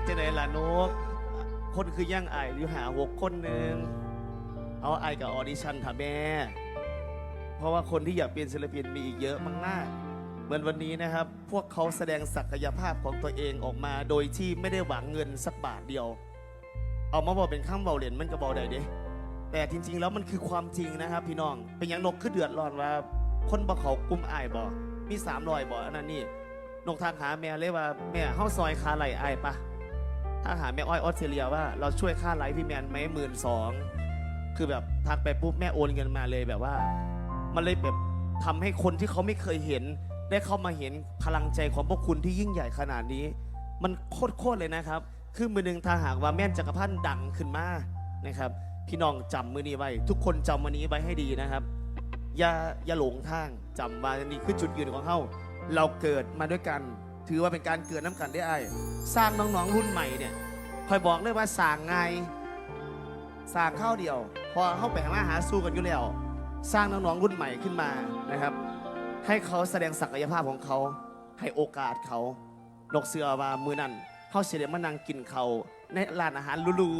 เป็นจังไดล่ะนก คนคือยังอายอยู่หาหกคนหนึ่ง เอาอายกับออดิชั่นค่ะแม่ เพราะว่าคนที่อยากเป็นศิลปินมีอีกเยอะมากๆเหมือนวันนี้นะครับ พวกเขาแสดงศักยภาพของตัวเองออกมา โดยที่ไม่ได้หวังเงินสักบาทเดียว เอามาบอกเป็นข้ามเบาเหรียญมันก็เบาได้เด้แต่จริง ๆ แล้วมันคือความจริงนะครับ พี่น้อง เป็นหยังนกคือเดือดร้อนว่า คนบ่เขากลุ่มอายบ่มีสามรอยบ่อันนั้นนี่นกทางหาแม่เลยว่าแม่เฮาซอยคาไหลอายปะ ถ้าหาแม่อ้อยออสเตรเลียว่าเราช่วยค่าไหลพี่แมนไหมหมื่นสองคือแบบทักไปปุ๊บแม่โอนเงินมาเลยแบบว่า มันเลยแบบทำให้คนที่เขาไม่เคยเห็น ได้เข้ามาเห็นพลังใจของพวกคุณที่ยิ่งใหญ่ขนาดนี้ มันโคตรๆเลยนะครับ คือมือหนึ่งถ้าหากว่าแม่นจักรพันธ์ดังขึ้นมานะครับพี่น้องจำมือนี้ไว้ ทุกคนจำมือนี้ไว้ให้ดีนะครับ อย่าอย่าหลงทางจำว่านี่คือจุดยืนของเขาเราเกิดมาด้วยกัน ถือว่าเป็นการเกิดน้ำกันได้ไอ้ายสร้างน้องๆรุ่นใหม่เนี่ยคอยบอกเลยว่าสร้างไงสร้างข้าวเดียว พอเข้าไปหาหาสู้กันอยู่แล้ว สร้างน้องๆรุ่นใหม่ขึ้นมานะครับ ให้เขาแสดงศักยภาพของเขา ให้โอกาสเขานกเสือว่ามือนั้นเขาเสได็มานั่งกินเขาในร้านอาหารหรู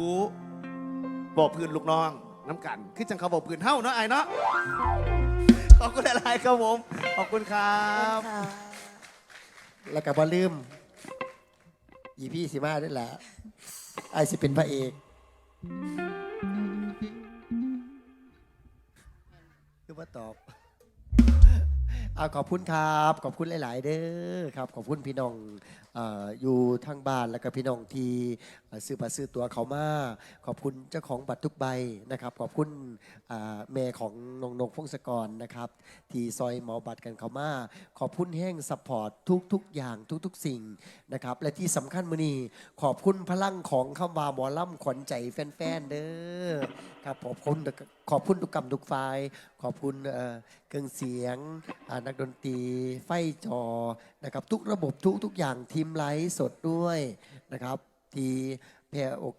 ๆบอกพื้นลูกน้องน้ำกันคือจังเขาบอกพื้นเท่าเนาะไอ้เนาะขอบคุณอะไรครับผมขอบคุณครับ แล้วก็บ่ลืม อีพี่สิมาด้วยแหละไอ้สิเป็นพระเอก คือว่าตอบเอาขอบคุณครับ ขอบคุณหลาย ๆ เด้อครับ ขอบคุณพี่น้องอยู่ทางบ้านแล้วก็พี่น้องที่ซื้อบัตรซื้อตั๋วเขามาขอบคุณเจ้าของบัตรทุกใบนะครับขอบคุณแม่ของนงนกพงศกรนะครับ ที่ซอยหมอบัตรกันเขามาขอบคุณแห้งซัพพอร์ตทุกๆอย่างทุก ๆ สิ่งนะครับ และที่สำคัญมือนี้ขอบคุณพลังของคำว่าหมอล่ำขวัญใจแฟนๆเด้อครับขอบคุณขอบคุณทุกกรรมทุกฝ่ายขอบคุณเครื่องเสียงนักดนตรีไฟจอ นะครับทุกระบบทุกทุกอย่างทีมไลฟ์สดด้วยนะครับที่แพร่อก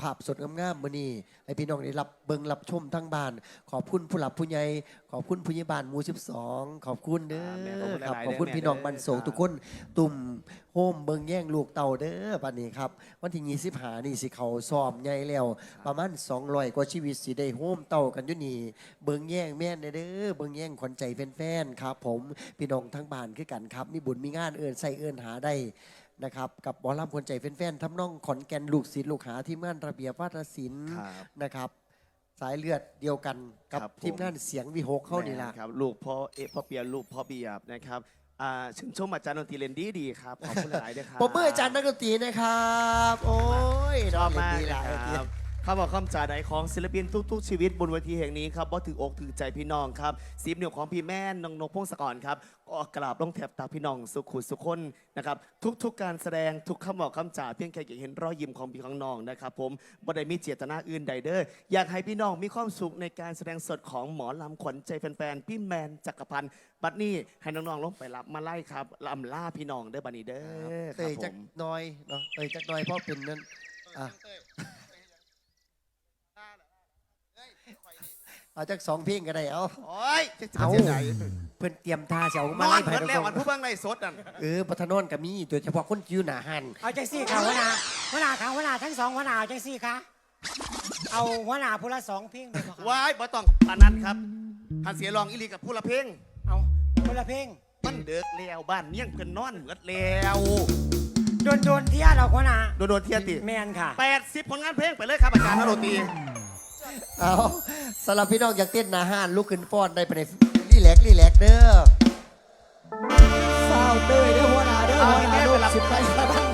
ภาพสดงามๆมื้อนี้ให้พี่น้องได้รับเบิ่งรับชมทั้งบ้าน ขอบคุณผู้หลักผู้ใหญ่ขอบคุณผู้ใหญ่บ้านหมู่12 ขอบคุณเด้อ่าแม่อขอบคุณครับหลายๆขอบคุณเด้อพี่น้องแม่บันโศกเด้อ ทุกคน ตุ่มโฮมเบิ่งแย่งลูกเต่าเด้อบัดนี้ครับ วันที่25นี่สิเขาซ้อมใหญ่แล้ว ประมาณ200กว่าชีวิตสิได้โฮมเต่ากันอยู่นี่เบิ่งแย่งแม่นเด้อเบิ่งแย่งขวัญใจแฟนๆครับ ผมพี่น้องทั้งบ้านคือกันครับ มีบุญมีงานเอิ้นใส่เอิ้นหาได้ นะครับกับหมอลำขวัญใจแฟนๆทำน้องขอนแก่นลูกศิษย์ลูกหาทีมงานระเบียบวาทศิลป์ครับ นะครับ สายเลือดเดียวกันกับครับผม ทีมงานเสียงวิหกเข้านี่ล่ะแม่ครับลูกพ่อเอะพ่อเปียลูกพ่อเบียบนะครับอ่าชื่นชมอาจารย์ดนตรีเลนดีดีๆครับขอบคุณหลายๆด้วยครับ ปมมืออาจารย์นักดนตรีนะครับ โอ้ยชอบมากดีเลยหลายครับ ข้าบอกคำจ่าใดของศิลปินทุกๆชีวิตบนเวทีแห่งนี้ครับว่าถืออกถือใจพี่น้องครับสีเหนียวของพี่แม่นองนกพงศกรครับก็กราบลงแถบตาพี่น้องสุขุสุขคนนะครับทุกๆการแสดงทุกคำบอกคำจ่าเพียงแค่อยากเห็นรอยยิ้มของพี่ของน้องนะครับผมบ่ได้มีเจตนาอื่นใดเด้ออยากให้พี่น้องมีความสุขในการแสดงสดของหมอลำขวัญใจแฟนๆพี่แมนจักรพันธ์บัดนี้ให้น้องๆลงไปรับมาไล่ครับลำล่าพี่น้องเด้อบัดนี้เด้อคเตรับยผจักม หน้อยเนาะเตยจักหน้อยเพราะเป็นนั่นอะ เอาจักสองเพลงก็ได้เอา โอ้ยจะเอา เสียใจเพื่อนเตรียมท่าเสียวนมาอไล่นเหภายมือนในแล้วกมันผู้เบ้างในสดนั่นเออปัทนนกับมีโดยเฉพาะคนคิวหนาหันเอาจังซี่ค่ะหัวหน้าหัวหน้าค่ะหัวหน้าทั้งสองหัวหน้าเอาจังซี่ค่ะเอาหัวหน้าผู้ละสองเพลงเลยบ่ครับว้ายบ่ต้องปานนั้นครับหันเสียรองอีหลีกับผู้ละเพลงเอาคนละเพลงมันเดือกแล้วบ้านเมี่ยงเพิ่นนอนเหมือดแล้วโดนโดนๆเที่ยเราหัวหน้าโดนโดนเทียติแมนค่ะ 80ผลงานเพลงไปเลยครับอาจารย์นโรตี เอาสำหรับพี่น้องอยากเต้นหนาหันลุกขึ้นฟ้อนได้ไปในรีแลกซ์รีแลกซ์เด้อเศร้าเต้ยเด้อหัวหน้าเด้อหัวหน้าเด้อสิบไปครับ